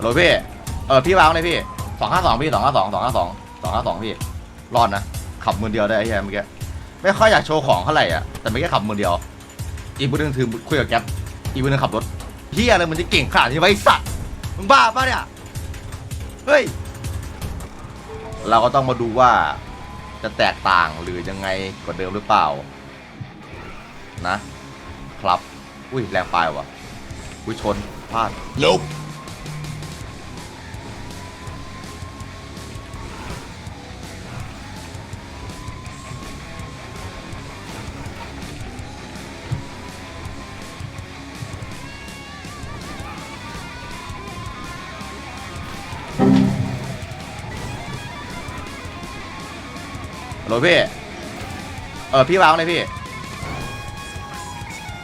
โหลพี่เออพี่วางเลยพี่สองห้าสองพี่สองห้าสองสองห้าสองสองห้าสองพี่รอดนะขับมือเดียวได้ไอ้เหี้ยเมื่อกี้ไม่ค่อยอยากโชว์ของเท่าไหร่อะแต่ไม่แค่ขับมือเดียว อีกมือนึงถือคุยกับแก๊ปอีกมือนึงขับรถเฮียอะไรมันจะเก่งขนาดนี้ไว้สัตว์มึงบ้าปะเนี่ยเฮ้ยเราก็ต้องมาดูว่าจะแตกต่างหรือยังไงกว่าเดิมหรือเปล่า นะ ครับ อุ้ยแรงไปว่ะอุ้ยชนพลาด Nope. โหลพี่เออพี่วางเลยพี่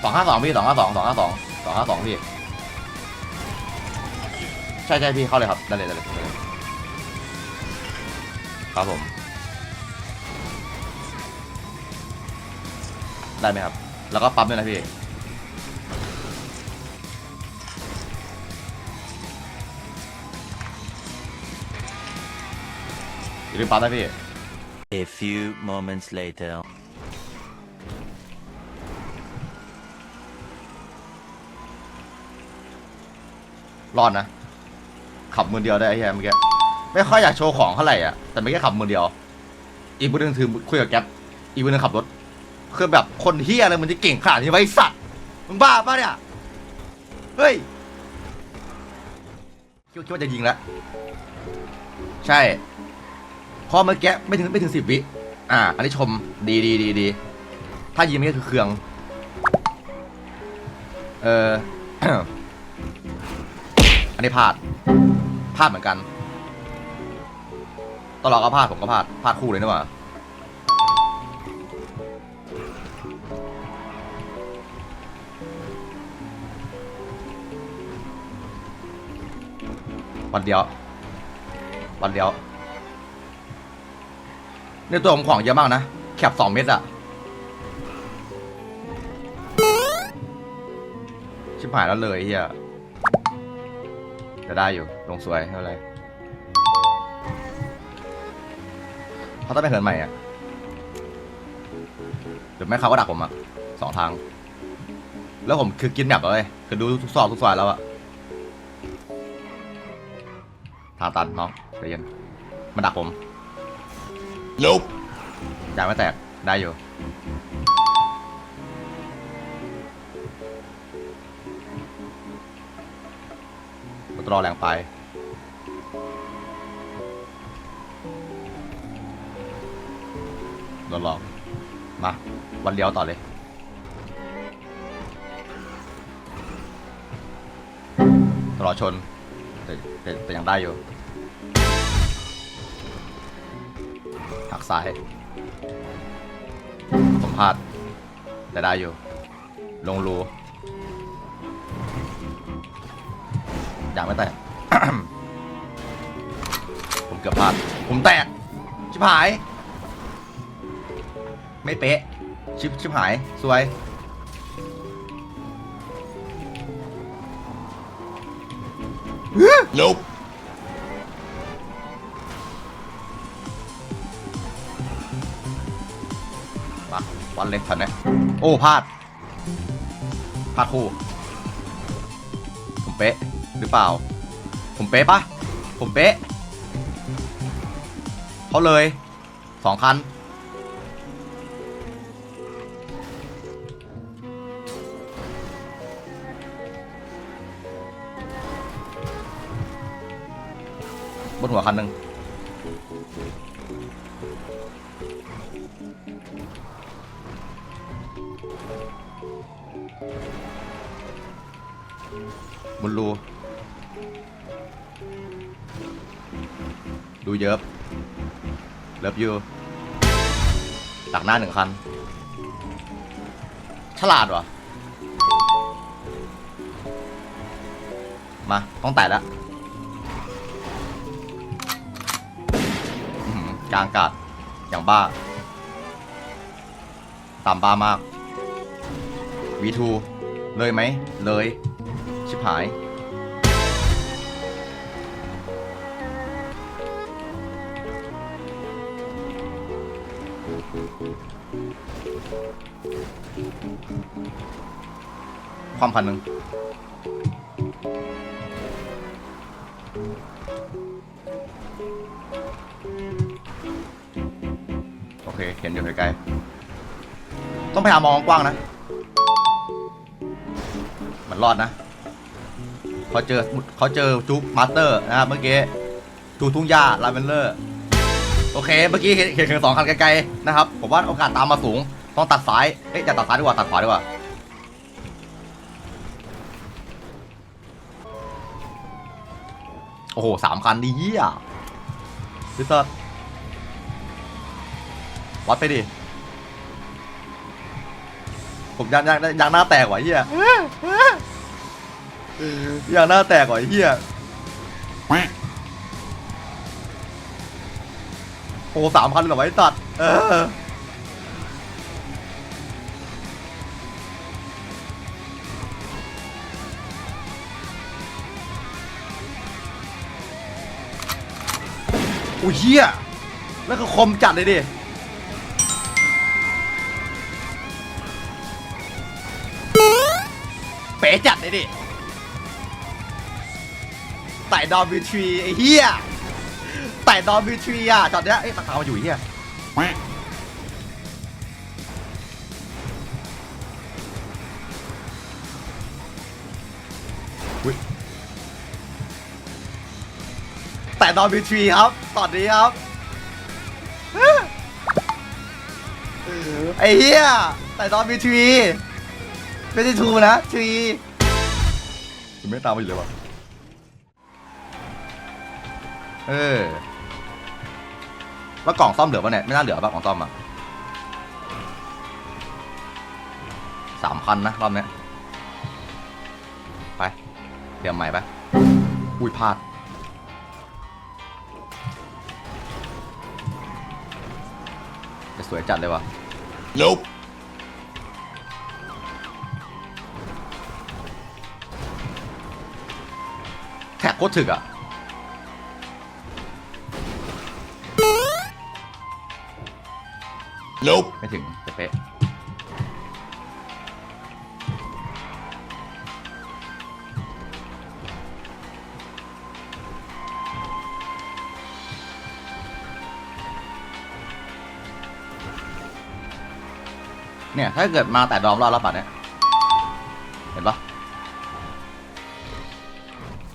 สองห้าสองพี่สองห้าสองสองห้าสองสองห้าสองพี่ใช่ใช่พี่เข้าเลยครับได้เลยได้เลยครับผมได้ไหมครับ แล้วก็ปั๊มด้วยนะพี่อย่าลืมปั๊มนะพี่ A few moments later. รอดนะ ขับมือเดียวได้ไอ้เหี้ยเมื่อกี้ไม่ค่อยอยากโชว์ของเท่าไหร่อะแต่ไม่แค่ขับมือเดียว อีกมือหนึงถือคุยกับแก๊ปอีกมือหนึงขับรถคือแบบคนเฮียอะไรมันจะเก่งขนาดนี้ไว้สัตว์มึงบ้าปะเนี่ยเฮ้ยคิดว่าคิดว่าจะยิงแล้วใช่ อเมื่อกี้ไม่ถึงไม่ถึงสิบวิ อ่า อันนี้ชมดีดีดีดีถ้ายิงไม่ก็คือเครื่อง เออ อันนี้พลาด พลาดเหมือนกันตลอดก็พลาดผมก็พลาด พลาดคู่เลยนี่หว่าวันเดียว วันเดียว ในตัวผมของเยอะมากนะ แคปสองเม็ดอะชิบหายแล้วเลยเฮียจะได้อยู่ ลงสวยไม่เป็นไรเขาต้องไปเหินใหม่อะหรือไม่เขาก็ดักผมอะสองทาง แล้วผมคือกินแบบเลยคือดูทุกซอกทุกซอยแล้วอะทางตันน้องใจเย็นมาดักผม Nope. ยางไม่แตก ได้อยู่รอแรงไป โดนหลอก มา วันเดียวต่อเลยตลอชน แต่แต่แต่ยังได้อยู่ หักซ้ายผมพลาดแต่ได้อยู่ ลงรูอยางไม่แตก ผมเกือบพลาด ผมแตก ชิบหาย ไม่เป๊ะ ชิบชิบหาย สวย Nope. มาวันเล็กทันไหมโอ้พลาดพลาดคู่ผมเป๊ะหรือเปล่า ผมเป๊ะปะผมเป๊ะเขาเลยสองคันบนหัวคันหนึ่ง มุนรู ดูเยอะเลิฟยูตักหน้าหนึ่งคัน ฉลาดวะมา ต้องแตะแล้วกลางกาศ อย่างบ้า ตามบ้ามากวีทูเลยไหม เลย ชิบหาย ความพันหนึ่ง เค เห็นอยู่ไกลๆต้องพยายามมองกว้างนะ มันรอดนะเขาเจอเขาเจอจุ๊บมาสเตอร์นะครับเมื่อกี้จูทุ่งหญ้าลาเวนเลอร์ โอเค เมื่อกี้เห็นเห็นสองคันไกลๆนะครับ ผมว่าโอกาสตามมาสูง ต้องตัดซ้าย เอ๊ะอย่าตัดซ้ายดีกว่าตัดขวาดีกว่าโอ้โหสามคันดีเยี่ยพี่เติร์ วัดไปดิ ผมยังยังยังหน้าแตกว่ะเฮียยังหน้าแตกว่ะเฮียโอ้สามคันเลยหรอไอ้ตัด เอออุ้ยเฮียแล้วก็คมจัดเลยดิ ป๋จัดเลยดิไต่ดอมบีทรีไอ้เฮียไต่ดอมบีทรีอะจอดเนี้ยเอ้ตาขาวมาอยู่เฮียอุ๊ยไต่ดอมบีทรีครับ ตอนนี้ครับไอ้เฮียไต่ดอมบีทรี ไม่ใช่ทูนะทรีคุณไม่ตามมาอยู่เลยวะเออแล้วกล่องซ่อมเหลือปะเนี่ยไม่น่าเหลือปะกล่องซ่อมอะสามพันนะรอบเนี้ยไปเตรียมใหม่ไปอุ้ยพลาดจะสวยจัดเลยวะ Nope. โคตรถึกอะ Nope. ไม่ถึงแต่เป๊ะเนี่ย ถ้าเกิดมาแต่ดอมรอดแล้วป่ะเนี่ย เห็นปะ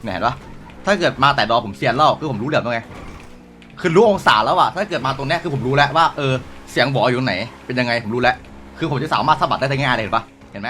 เนี่ยเห็นปะถ้าเกิดมาแต่ดอผมเสียนเล่าคือผมรู้เหลี่ยมตรงไงคือรู้องศาแล้วอะถ้าเกิดมาตรงเนี้ยคือผมรู้แล้วว่าเออเสียงบออยู่ตรงไหนเป็นยังไงผมรู้แล้วคือผมจะสามารถสะบัดได้ง่ายเลยเห็นปะเห็นไหม